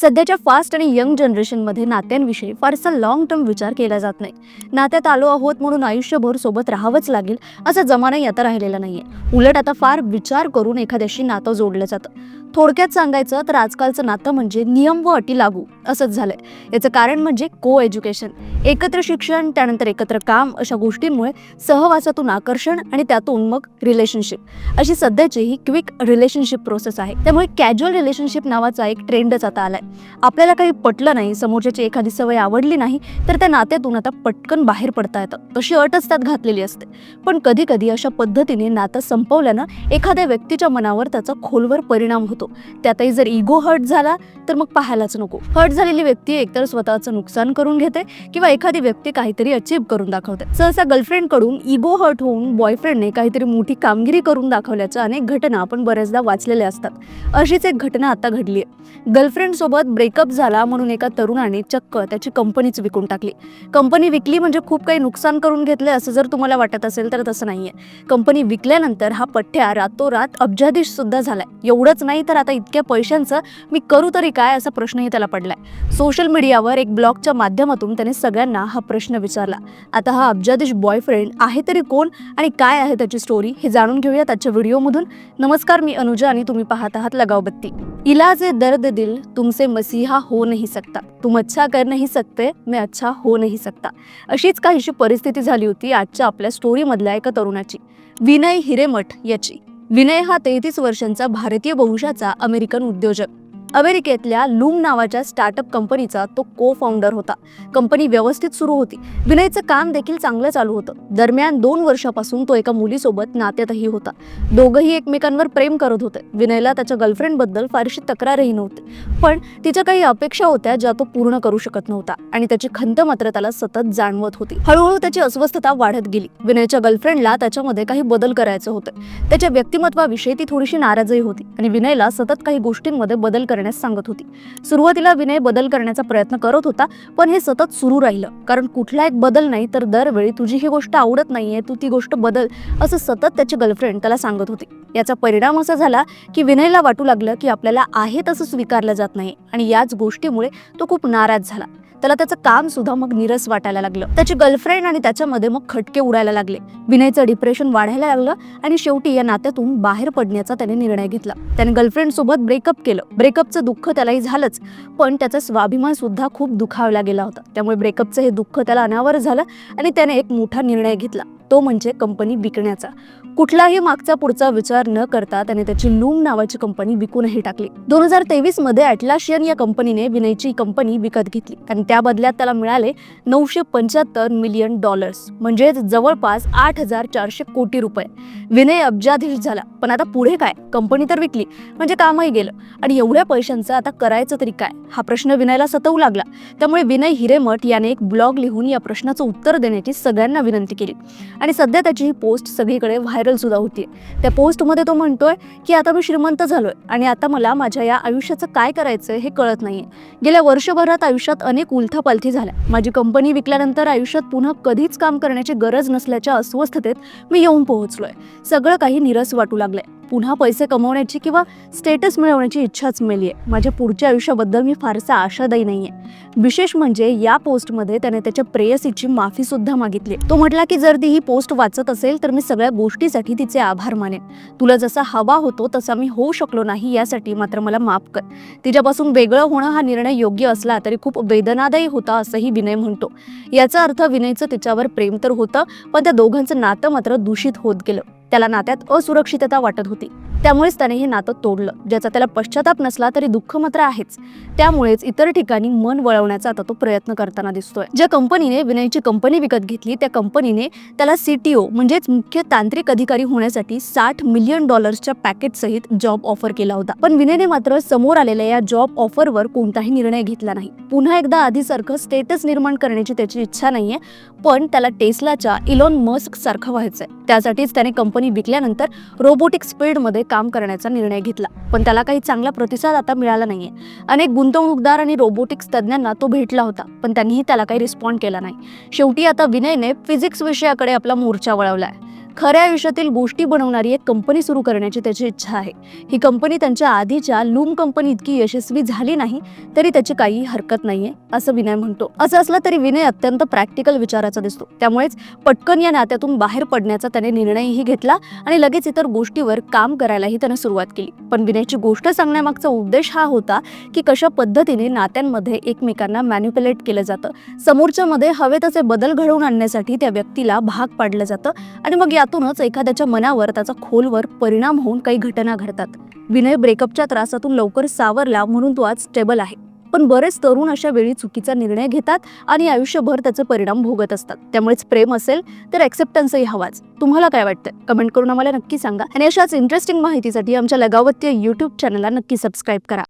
सध्याच्या फास्ट आणि यंग जनरेशनमध्ये नात्यांविषयी फारसा लॉंग टर्म विचार केला जात नाही. नात्यात आलो आहोत म्हणून आयुष्यभर सोबत राहावंच लागेल असा जमानाही आता राहिलेला नाहीये. उलट आता फार विचार करून एखाद्याशी नातं जोडलं जातं. थोडक्यात सांगायचं तर आजकालचं नातं म्हणजे नियम व अटी लागू असंच झालंय. याचं कारण म्हणजे को एज्युकेशन एकत्र शिक्षण त्यानंतर एकत्र काम अशा गोष्टींमुळे सहवासातून आकर्षण आणि त्यातून मग रिलेशनशिप अशी सध्याची ही क्विक रिलेशनशिप प्रोसेस आहे. त्यामुळे कॅज्युअल रिलेशनशिप नावाचा एक ट्रेंडच आता आलाय. आपल्याला काही पटलं नाही समोरच्याची एखादी सवय आवडली नाही तर त्या नात्यातून आता पटकन बाहेर पडता येतं. तशी अटच त्यात घातलेली असते. पण कधी कधी अशा पद्धतीने नातं संपवल्यानं एखाद्या व्यक्तीच्या मनावर त्याचा खोलवर परिणाम होतो. त्यातही जर इगो हर्ट झाला तर मग पाहायलाच नको. हर्ट झालेली व्यक्ती एकतर स्वतःचं नुकसान करून घेते किंवा एखादी व्यक्ती काहीतरी अचीव करून दाखवते. सहसा गर्लफ्रेंडकडून इगो हर्ट होऊन बॉयफ्रेंडने काहीतरी मोठी कामगिरी करून दाखवल्याच्या अनेक घटना आपण बऱ्याचदा वाचलेल्या असतात. अशीच एक घटना आता घडली आहे गर्लफ्रेंड सोबत ब्रेकअप झाला म्हणून एका तरुणाने चक्क त्याची कंपनीच विकून टाकली. कंपनी विकली म्हणजे खूप काही नुकसान करून घेतले असं जर तुम्हाला वाटत असेल तर तसं नाहीये. कंपनी विकल्यानंतर हा पठ्ठ्या रातोरात अब्जाधीश सुद्धा झालाय. एवढंच नाही तर आता इतक्या पैशांचं मी करू तरी काय असा प्रश्नही त्याला पडलाय. सोशल मीडियावर एक ब्लॉगच्या माध्यमातून त्याने सगळ्यांना हा प्रश्न विचारला. आता हा अब्जादेश बॉयफ्रेंड आहे तरी कोण आणि काय आहे त्याची स्टोरी हे जाणून घेऊया त्याच्या व्हिडिओमधून नमस्कार मी अनुजा आणि तुम्ही पाहत आहात लगाव बत्ती. इलाज ए दर्द दिल तुमसे मसीहा हो नाही सकता. तुम अच्छा कर नाही सकते मी अच्छा हो नाही सकता. अशीच काहीशी परिस्थिती झाली होती आजच्या आपल्या स्टोरीमधल्या एका तरुणाची. विनय हिरेमठ याची. विनय हा तेहतीस वर्षांचा भारतीय वंशाचा अमेरिकन उद्योजक. अमेरिकेतल्या लूम नावाच्या स्टार्टअप कंपनीचा तो को फाउंडर होता. कंपनी व्यवस्थित सुरू होती. विनयचं काम देखील चांगलं चालू होतं. दरम्यान दोन वर्षापासून तो एका मुलीसोबत नात्यातही होता. दोघंही एकमेकांवर प्रेम करत होते. विनयला त्याच्या गर्लफ्रेंडबद्दल फारशी तक्रारही नव्हती. पण तिच्या काही अपेक्षा होत्या ज्या तो पूर्ण करू शकत नव्हता आणि त्याची खंत मात्र त्याला सतत जाणवत होती. हळूहळू त्याची अस्वस्थता वाढत गेली. विनयच्या गर्लफ्रेंडला त्याच्यामध्ये काही बदल करायचे होते. त्याच्या व्यक्तिमत्वाविषयी ती थोडीशी नाराजही होती आणि विनयला सतत काही गोष्टींमध्ये बदल करण्यास सांगत होती. सुरुवातीला विनय बदल करण्याचा प्रयत्न करत होता पण हे सतत सुरू राहिलं. कारण कुठला एक बदल नाही तर दरवेळी तुझी ही गोष्ट आवडत नाहीये तू ती गोष्ट बदल असं सतत त्याची गर्लफ्रेंड त्याला सांगत होती. याचा परिणाम असा झाला की विनयला वाटू लागलं की आपल्याला आहे तसं स्वीकारलं जात नाही. आणि याच गोष्टीमुळे तो खूप नाराज झाला. त्याला त्याचं काम सुद्धा मग निरस वाटायला लागलं. त्याची गर्लफ्रेंड आणि त्याच्यामध्ये मग खटके उडायला लागले. विनयचं डिप्रेशन वाढायला लागलं आणि शेवटी या नात्यातून बाहेर पडण्याचा त्याने निर्णय घेतला. त्याने गर्लफ्रेंड सोबत ब्रेकअप केलं. ब्रेकअपचं दुःख त्यालाही झालंच पण त्याचा स्वाभिमान सुद्धा खूप दुखावला गेला होता. त्यामुळे ब्रेकअपचं हे दुःख त्याला अनावर झालं आणि त्याने एक मोठा निर्णय घेतला. तो म्हणजे कंपनी विकण्याचा. कुठलाही मागचा पुढचा विचार न करता त्याने त्याची लूम नावाची कंपनी विकूनही टाकली. दोन हजार तेवीसमध्ये अटलाशियन या कंपनीने विनयची कंपनी विकत घेतली. आणि त्या बदल्यात त्याला मिळाले नऊशे पंच्याहत्तर मिलियन डॉलर्स. म्हणजेच जवळपास आठ हजार चारशे कोटी रुपये. विनय अब्जाधीश झाला. पण आता पुढे काय? कंपनी तर विकली. म्हणजे कामही गेलं. आणि एवढ्या पैशांचं आता करायचं तरी काय? हा प्रश्न विनयला सतवू लागला. त्यामुळे विनय हिरेमठ याने एक ब्लॉग लिहून या प्रश्नाचं उत्तर देण्याची सगळ्यांना विनंती केली. आणि सध्या त्याची ही पोस्ट सगळीकडे व्हायरल सुद्धा होती त्या पोस्टमध्ये तो म्हणतोय की आता मी श्रीमंत झालोय. आणि आता मला माझ्या या आयुष्याचं काय करायचं हे कळत नाहीये. गेल्या वर्षभरात आयुष्यात अनेक उलथापालथी झाल्या. माझी कंपनी विकल्यानंतर आयुष्यात पुन्हा कधीच काम करण्याची गरज नसल्याच्या अस्वस्थतेत मी येऊन पोहोचलोय. सगळं काही निरस वाटू लागलंय. पुन्हा पैसे कमवण्याची किंवा स्टेटस मिळवण्याची इच्छाच मिळली आहे माझ्या पुढच्या आयुष्याबद्दल मी फारसा आशादायी नाही आहे विशेष म्हणजे या पोस्टमध्ये त्याने त्याच्या प्रेयसीची माफीसुद्धा मागितली. तो म्हटला की जर ती ही पोस्ट वाचत असेल तर मी सगळ्या गोष्टीसाठी तिचे आभार मानेन. तुला जसा हवा होतो तसा मी होऊ शकलो नाही यासाठी मात्र मला माफ कर. तिच्यापासून वेगळं होणं हा निर्णय योग्य असला तरी खूप वेदनादायी होता असंही विनय म्हणतो. याचा अर्थ विनयचं तिच्यावर प्रेम तर होतं पण त्या दोघांचं नातं मात्र दूषित होत गेलं. त्याला नात्यात असुरक्षितता वाटत होती. त्यामुळेच त्याने हे नातं तोडलं ज्याचा त्याला पश्चाताप नसला तरी दुःख मात्र आहेच. त्यामुळेच इतर ठिकाणी मन वळवण्याचा आता तो प्रयत्न करताना दिसतोय. ज्या कंपनीने विनयची कंपनी विकत घेतली त्या कंपनीने त्याला सीटीओ म्हणजेच मुख्य तांत्रिक अधिकारी होण्यासाठी साठ मिलियन डॉलर्सच्या पॅकेज सहित जॉब ऑफर केला होता. पण विनयने मात्र समोर आलेल्या या जॉब ऑफरवर कोणताही निर्णय घेतला नाही. पुन्हा एकदा आधीसारखं स्टेटस निर्माण करण्याची त्याची इच्छा नाहीये पण त्याला टेस्लाच्या इलॉन मस्क सारखं व्हायचंय. त्यासाठीच त्याने कंपनी विकल्यानंतर रोबोटिक स्पीडमध्ये काम करण्याचा निर्णय घेतला. पण त्याला काही चांगला प्रतिसाद आता मिळाला नाहीये. अनेक गुंतवणूकदार आणि रोबोटिक्स तज्ज्ञांना तो भेटला होता पण त्यांनीही त्याला काही रिस्पॉन्ड केला नाही. शेवटी आता विनयने फिजिक्स विषयाकडे आपला मोर्चा वळवलाय. खऱ्या आयुष्यातील गोष्टी बनवणारी एक कंपनी सुरू करण्याची त्याची इच्छा आहे. ही कंपनी त्यांच्या आधीच्या लूम कंपनी इतकी यशस्वी झाली नाही तरी त्याची काही हरकत नाहीये असं विनय म्हणतो. असं असलं तरी विनय अत्यंत प्रॅक्टिकल विचाराचा दिसतो. त्यामुळेच पटकन या नात्यातून बाहेर पडण्याचा त्याने निर्णयही घेतला आणि लगेच इतर गोष्टीवर काम करायलाही त्याने सुरुवात केली. पण विनयची गोष्ट सांगण्यामागचा उद्देश हा होता की कशा पद्धतीने नात्यांमध्ये एकमेकांना मॅन्युप्युलेट केलं जातं. समोरच्यामध्ये हवे तसे बदल घडवून आणण्यासाठी त्या व्यक्तीला भाग पाडलं जातं आणि मग त्यातूनच एखाद्याच्या मनावर त्याचा खोलवर परिणाम होऊन काही घटना घडतात. विनय ब्रेकअपच्या त्रासातून लवकर सावरला म्हणून तो आज स्टेबल आहे. पण बरेच तरुण अशा वेळी चुकीचा निर्णय घेतात आणि आयुष्यभर त्याचे परिणाम भोगत असतात. त्यामुळेच प्रेम असेल तर ॲक्सेप्टन्सही हवाच. तुम्हाला काय वाटतं? कमेंट करून आम्हाला नक्की सांगा. आणि अशाच इंटरेस्टिंग माहितीसाठी आमच्या लगावत्य यूट्यूब चॅनलला नक्की सबस्क्राईब करा.